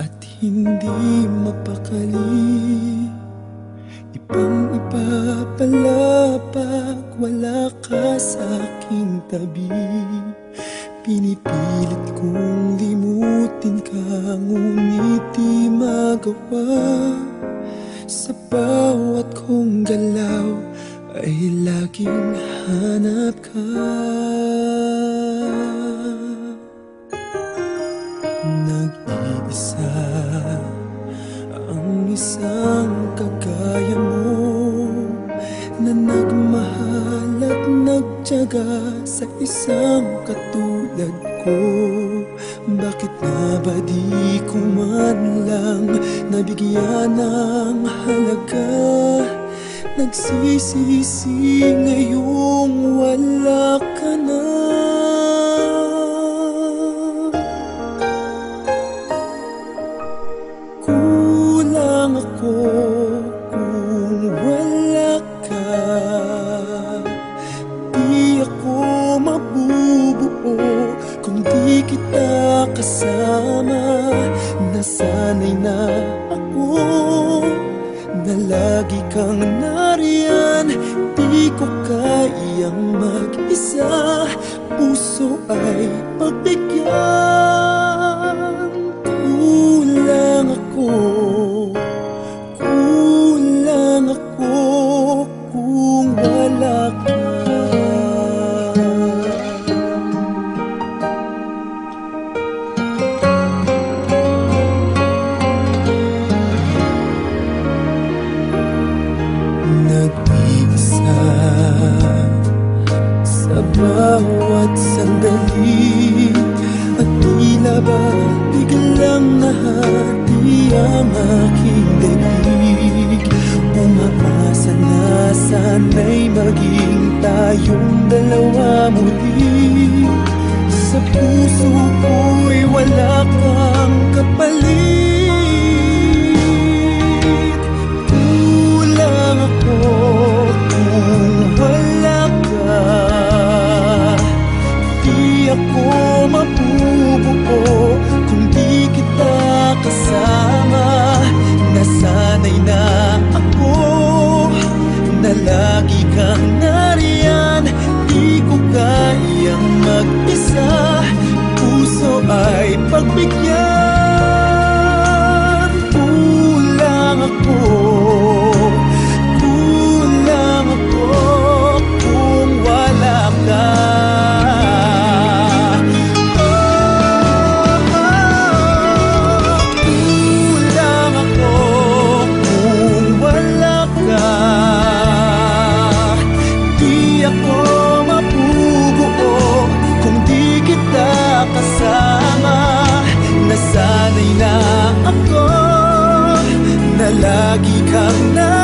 at hindi mapakali. Ibang iba pala pag wala ka sa aking tabi. Pinipilit kong limutin ka Ngunit di magawa. Sa bawat kong galaw Ay laging hanap ka nagtyaga Sa isang katulad ko. Bakit na ba di ko man lang Nabigyan ng halaga? Nagsisisi ngayong wala ka na. Kulang ako kita kasama Nasanay na ako na lagi kang nariyan Di ko kayang mag-isa nahati ang aking daig Umaasa na sana'y maging tayong dalawa muli. Sa puso ko'y wala kang kapalit na ako na lagi kang nariyan. Di ko kayang na lagi kang